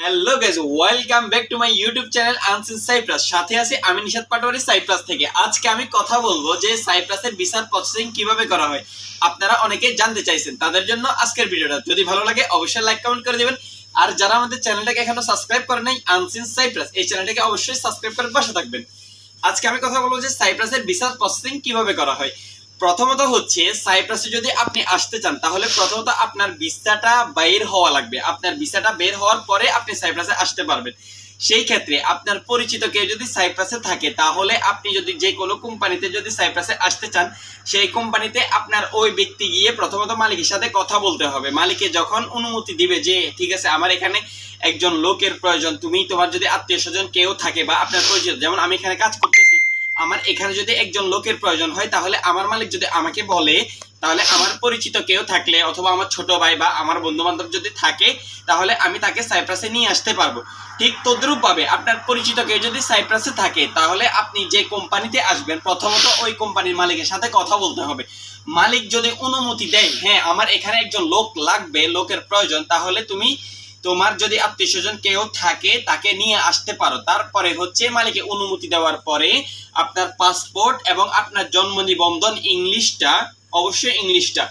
Hello guys welcome back to my YouTube channel unseen Cyprus সাথে আছি আমি Nishad Patwari cypress থেকে। আজকে আমি কথা বলব যে সাইপ্রাসের ভিসার প্রসেসিং কীভাবে করা হয়। আপনারা অনেকে জানতে চাইছেন, তাদের জন্য আজকের ভিডিওটা। যদি ভালো লাগে, অবশ্যই লাইক কমেন্ট করে দিবেন। আর যারা আমাদের চ্যানেলটাকে এখনও সাবস্ক্রাইব করে নাই আনসিন সাইপ্রাস এই চ্যানেলটাকে অবশ্যই সাবস্ক্রাইব করে পাশে থাকবেন। আজকে আমি কথা বলব যে সাইপ্রাসের ভিসার প্রসেসিং কীভাবে করা হয়। প্রথমত হচ্ছে, সাইপ্রাসে যদি আপনি আসতে চান, তাহলে প্রথমত আপনার ভিসাটা বের হওয়া লাগবে। আপনার ভিসাটা বের হওয়ার পরে আপনি সাইপ্রাসে আসতে পারবেন। সেই ক্ষেত্রে আপনার পরিচিত কেউ যদি সাইপ্রাসে থাকে, তাহলে আপনি যদি যে কোনো কোম্পানিতে যদি সাইপ্রাসে আসতে চান, সেই কোম্পানিতে আপনার ওই ব্যক্তি গিয়ে প্রথমত মালিকের সাথে কথা বলতে হবে। মালিকে যখন অনুমতি দিবে যে, ঠিক আছে, আমার এখানে একজন লোকের প্রয়োজন, তুমি তোমার যদি আত্মীয় স্বজন কেউ থাকে বা আপনার পরিচিত, যেমন আমি এখানে কাজ করতেছি আমার এখানে যদি একজন লোকের প্রয়োজন হয়, তাহলে আমার মালিক যদি আমাকে বলে, তাহলে আমার পরিচিত কেউ থাকলে অথবা আমার ছোট ভাই বা আমার বন্ধু বান্ধব যদি থাকে, তাহলে আমি তাকে সাইপ্রাসে নিয়ে আসতে পারব। ঠিক তদ্রুপ ভাবে আপনার পরিচিত কেউ যদি সাইপ্রাসে থাকে, তাহলে আপনি যে কোম্পানিতে আসবেন, প্রথমত ওই কোম্পানির মালিকের সাথে কথা বলতে হবে। মালিক যদি অনুমতি দেয় হ্যাঁ আমার এখানে একজন লোক লাগবে, লোকের প্রয়োজন, তাহলে তুমি তোমার যদি আত্মীয় স্বজন কেউ থাকে, তাকে নিয়ে আসতে পারো। তারপরে হচ্ছে মালিকে অনুমতি দেওয়ার পরে আপনার পাসপোর্ট এবং আপনার জন্ম নিবন্ধন ইংলিশটা, অবশ্যই ইংলিশটা।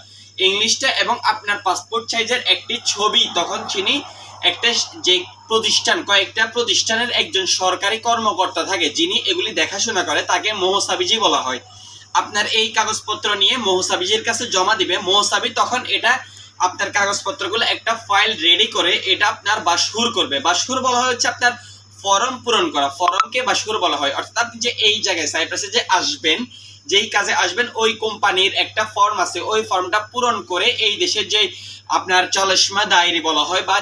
ইংলিশটা এবং আপনার পাসপোর্ট সাইজের একটি ছবি, তখন চিনি একটা যে প্রতিষ্ঠান, কয়েকটা প্রতিষ্ঠানের একজন সরকারি কর্মকর্তা থাকে, যিনি এগুলি দেখাশোনা করে, তাকে মোহসাবিজি বলা হয়। আপনার এই কাগজপত্র নিয়ে মোহসাবিজির কাছে জমা দিবে। মোহসাবি তখন এটা আপনার কাগজপত্রগুলো একটা ফাইল রেডি করে এটা আপনার বাসহুর করবে। বাসহুর বলা হচ্ছে আপনার ফর্ম পূরণ করা। ফর্মকে বাসহুর বলা হয়। অর্থাৎ যে এই জায়গায় সাইপ্রাসে যে আসবেন, যেই কাজে আসবেন, ওই কোম্পানির একটা ফর্ম আছে। ওই ফর্মটা পূরণ করে এই দেশের যে আপনার চলসমা ডায়েরি বলা হয় বা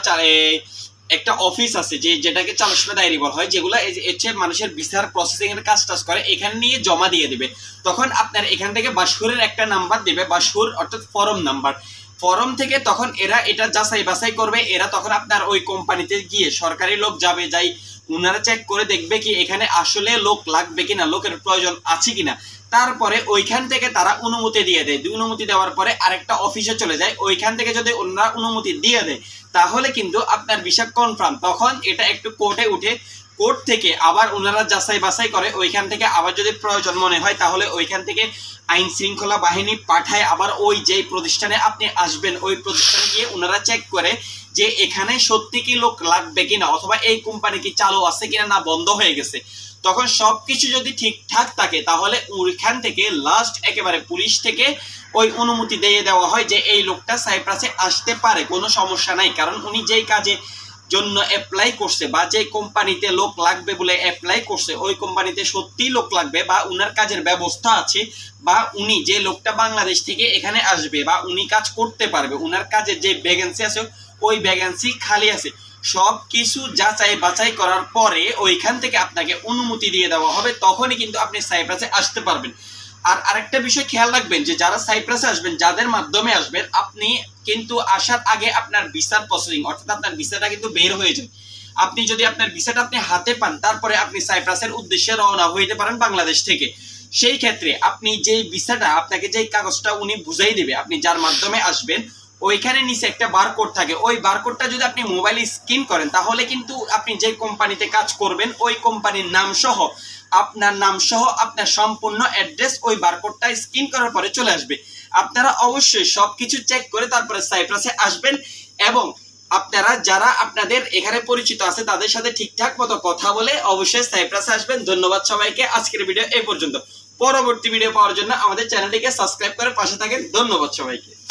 একটা অফিস আছে যে যেটাকে চালসমা ডায়েরি বলা হয়, যেগুলো হচ্ছে মানুষের বিচার প্রসেসিং এর কাজ টাজ করে, এখানে নিয়ে জমা দিয়ে দিবে। তখন আপনার এখান থেকে বাসহুরের একটা নাম্বার দিবে বাসহুর অর্থাৎ ফর্ম নাম্বার ফরম থেকে তখন এরা এটা যাচাই বাছাই করবে, এরা তখন আপনার ওই কোম্পানিতে গিয়ে সরকারি লোক যাবে, যাই ওনারা চেক করে দেখবে কি এখানে আসলে লোক লাগবে কিনা, লোকের প্রয়োজন আছে কিনা। তারপরে ওইখান থেকে তারা অনুমতি দিয়ে দেয়। অনুমতি দেওয়ার পরে আরেকটা অফিসে চলে যায়। ওইখান থেকে যদি ওনারা অনুমতি দিয়ে দেয়, তাহলে কিন্তু আপনার ভিসা কনফার্ম তখন এটা একটু কোর্টে উঠে কোর্ট থেকে আবার ওনারা যাচাই বাছাই করে, ওইখান থেকে আবার যদি প্রয়োজন মনে হয়, তাহলে ওইখান থেকে আইন শৃঙ্খলা বাহিনী পাঠায় আবার ওই যেই প্রতিষ্ঠানে আপনি আসবেন, ওই প্রতিষ্ঠানে গিয়ে ওনারা চেক করে যে এখানে সত্যি কি লোক লাগবে কিনা, অথবা এই কোম্পানি কি চালু আছে কিনা না বন্ধ হয়ে গেছে। তখন সব কিছু যদি ঠিকঠাক থাকে, তাহলে ওইখান থেকে লাস্ট একেবারে পুলিশ থেকে ওই অনুমতি দিয়ে দেওয়া হয় যে এই লোকটা সাইপ্রাসে আসতে পারে, কোনো সমস্যা নাই। কারণ উনি যেই কাজে জন্য অ্যাপ্লাই করছে বা যে কোম্পানিতে লোক লাগবে বলে অ্যাপ্লাই করছে, ওই কোম্পানিতে সত্যিই লোক লাগবে বা উনার কাজের ব্যবস্থা আছে বা উনি যে লোকটা বাংলাদেশ থেকে এখানে আসবে বা উনি কাজ করতে পারবে, উনার কাজের যে ভ্যাকেন্সি আছে, ওই ভ্যাকেন্সি খালি আছে। সব কিছু যাচাই বাছাই করার পরে ওইখান থেকে আপনাকে অনুমতি দিয়ে দেওয়া হবে, তখনই কিন্তু আপনি সাইপ্রাসে আসতে পারবেন। আর আরেকটা বিষয় খেয়াল রাখবেন যে যারা সাইপ্রাসে আসবেন, যাদের মাধ্যমে আসবেন, আপনি কিন্তু আসার আগে আপনার ভিসার প্রসেসিং অর্থাৎ আপনার ভিসাটা কিন্তু বের হয়ে যায়। আপনি যদি আপনার ভিসাটা আপনি হাতে পান, তারপরে আপনি সাইপ্রাসের উদ্দেশ্যে রওনা হইতে পারেন বাংলাদেশ থেকে। সেই ক্ষেত্রে আপনি যেই ভিসাটা, আপনাকে যেই কাগজটা উনি বুঝাই দেবে, আপনি যার মাধ্যমে আসবেন ওইখানে নিচে একটা বারকোড থাকে। ওই বারকোডটা যদি আপনি মোবাইলে স্ক্যান করেন, তাহলে কিন্তু আপনি যে কোম্পানিতে কাজ করবেন, ওই কোম্পানির নাম সহ, আপনার নাম সহ আপনার সম্পূর্ণ অ্যাড্রেস ওই বারকোডটা স্ক্যান করার পরে চলে আসবে। আপনারা অবশ্যই সব কিছু চেক করে তারপরে সাইপ্রাসে আসবেন এবং আপনারা যারা আপনাদের এখানে পরিচিত আছে, তাদের সাথে ঠিকঠাক মতো কথা বলে অবশ্যই সাইপ্রাসে আসবেন। ধন্যবাদ সবাইকে। আজকের ভিডিও এই পর্যন্ত। পরবর্তী ভিডিও পাওয়ার জন্য আমাদের চ্যানেলটিকে সাবস্ক্রাইব করে পাশে থাকেন। ধন্যবাদ সবাইকে।